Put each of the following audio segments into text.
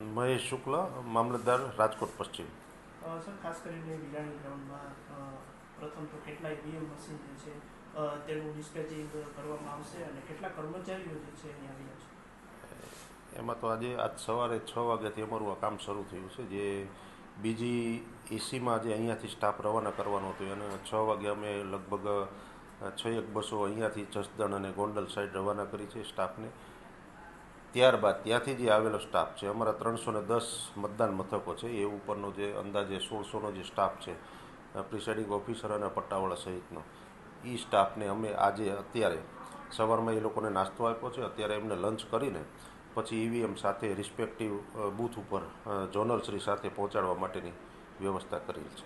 મહેશ શુક્લ મામલતદાર રાજકોટ પશ્ચિમ. સર ખાસ કરીને વિજાણી ગ્રાઉન્ડમાં પ્રથમ તો કેટલા ઈવીએમ મશીન જે છે તેનું ડિસ્પેચિંગ કરવામાં આવશે અને કેટલા કર્મચારીઓ જે છે અહીંયા આવ્યા છે? એમાં તો આજે આજ સવારે છ વાગ્યાથી અમારું આ કામ શરૂ થયું છે. જે બીજી એસીમાં જે અહીંયાથી સ્ટાફ રવાના કરવાનો હતો અને છ વાગે અમે લગભગ છ એક બસો અહીંયાથી જસદણ અને ગોંડલ સાઈડ રવાના કરી છે સ્ટાફને ત્યારબાદ ત્યાંથી જે આવેલો સ્ટાફ છે, અમારા ત્રણસો ને દસ મતદાન મથકો છે, એ ઉપરનો જે અંદાજે સોળસોનો જે સ્ટાફ છે પ્રિસાઇડિંગ ઓફિસર અને પટ્ટાવાળા સહિતનો એ સ્ટાફને અમે આજે અત્યારે સવારમાં એ લોકોને નાસ્તો આપ્યો છે, અત્યારે એમને લંચ કરીને પછી ઈવીએમ સાથે રિસ્પેક્ટિવ બૂથ ઉપર જોનલ શ્રી સાથે પહોંચાડવા માટેની વ્યવસ્થા કરેલ છે.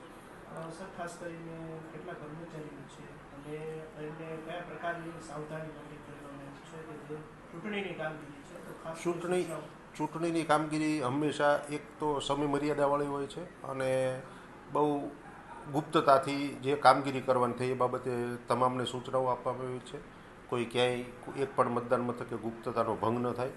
કેટલા કર્મચારીઓ છે? ચૂંટણીની કામગીરી છે તો ખાસ ચૂંટણી ચૂંટણીની કામગીરી હંમેશા એક તો સમય મર્યાદાવાળી હોય છે અને બહુ ગુપ્તતાથી જે કામગીરી કરવાની થઈ એ બાબતે તમામને સૂચનાઓ આપવામાં આવી છે. કોઈ ક્યાંય એક પણ મતદાન મથકે ગુપ્તતાનો ભંગ ન થાય.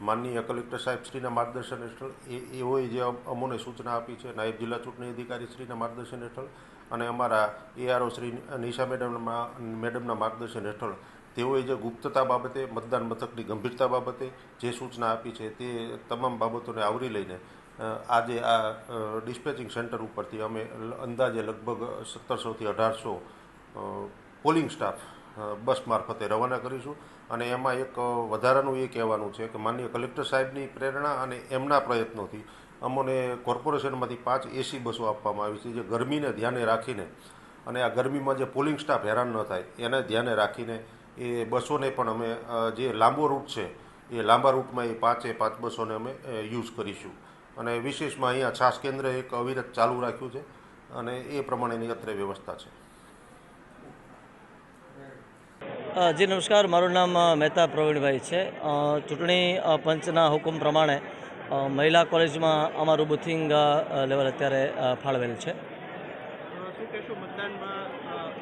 માનનીય કલેક્ટર સાહેબ શ્રીના માર્ગદર્શન હેઠળ એ એઓએ જે અમોને સૂચના આપી છે નાયબ જિલ્લા ચૂંટણી અધિકારી શ્રીના માર્ગદર્શન હેઠળ અને અમારા એઆરઓ શ્રી નિશા મેડમના મેડમના માર્ગદર્શન હેઠળ તેઓએ જે ગુપ્તતા બાબતે, મતદાન મથકની ગંભીરતા બાબતે જે સૂચના આપી છે તે તમામ બાબતોને આવરી લઈને આજે આ ડિસ્પેચિંગ સેન્ટર ઉપરથી અમે અંદાજે લગભગ સત્તરસોથી અઢારસો પોલિંગ સ્ટાફ બસ મારફતે રવાના કરીશું. અને એમાં એક વધારાનું એ કહેવાનું છે કે માનનીય કલેક્ટર સાહેબની પ્રેરણા અને એમના પ્રયત્નોથી અમોને કોર્પોરેશનમાંથી પાંચ એસી બસો આપવામાં આવી છે, જે ગરમીને ધ્યાને રાખીને અને આ ગરમીમાં જે પોલિંગ સ્ટાફ હેરાન ન થાય, એને ધ્યાને રાખીને એ બસોને પણ અમે જે લાંબો રૂટ છે, એ લાંબા રૂટમાં એ પાંચે પાંચ બસોને અમે યુઝ કરીશું. અને વિશેષમાં અહીંયા છાસ કેન્દ્ર એક અવિરત ચાલુ રાખ્યું છે અને એ પ્રમાણેની અત્રે વ્યવસ્થા છે. જી, નમસ્કાર. મારું નામ મહેતા પ્રવીણભાઈ છે. ચૂંટણી પંચના હુકમ પ્રમાણે મહિલા કોલેજમાં અમારું બુથિંગ લેવલ અત્યારે ફાળવેલ છે. શું કહેશો મતદાનમાં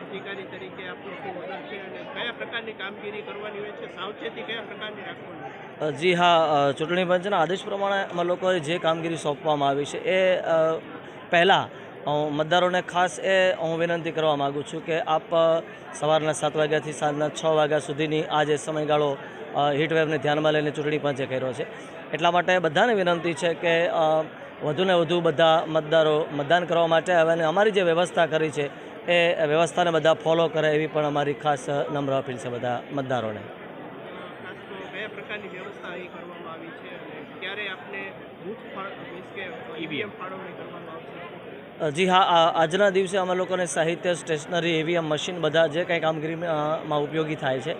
અધિકારી તરીકે આપનો શું વલણ છે અને કયા પ્રકારની કામગીરી કરવાની હોય છે? સાવચેતી કયા પ્રકારની રાખવાની જી હા ચૂંટણી પંચના આદેશ પ્રમાણે અમે લોકોએ જે કામગીરી સોંપવામાં આવી છે એ પહેલાં મતદારોને ખાસ એ હું વિનંતી કરવા માગું છું કે આપ સવારના સાત વાગ્યાથી સાંજના છ વાગ્યા સુધીની આ જે સમયગાળો હીટવેવને ધ્યાનમાં લઈને ચૂંટણી પંચે કર્યો છે. એટલા માટે બધાને વિનંતી છે કે વધુને વધુ બધા મતદારો મતદાન કરવા માટે આવે અને અમારી જે વ્યવસ્થા કરી છે એ વ્યવસ્થાને બધા ફોલો કરે એવી પણ અમારી ખાસ નમ્ર અપીલ છે બધા મતદારોને. જી હા આજના દિવસે અમે લોકોને સાહિત્ય સ્ટેશનરી ઈવીએમ મશીન બધા જે કંઈ કામગીરીમાં ઉપયોગી થાય છે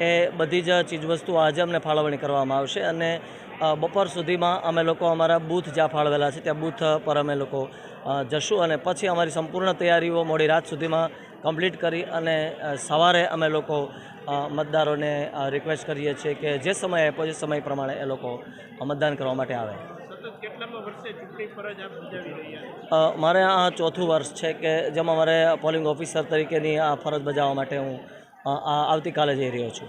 એ બધી જ ચીજવસ્તુઓ આજે અમને ફાળવણી કરવામાં આવશે અને બપોર સુધીમાં અમે લોકો અમારા બૂથ જ્યાં ફાળવેલા છે ત્યાં બૂથ પર અમે લોકો જશું અને પછી અમારી સંપૂર્ણ તૈયારીઓ મોડી રાત સુધીમાં કમ્પ્લીટ કરી અને સવારે અમે લોકો મતદારોને રિક્વેસ્ટ કરીએ છીએ કે જે સમયે આપ્યો સમય પ્રમાણે એ લોકો મતદાન કરવા માટે આવે. મારે આ ચોથું વર્ષ છે કે જેમાં મારે પોલિંગ ઓફિસર તરીકેની આ ફરજ બજાવવા માટે હું આવતીકાલે જઈ રહ્યો છું.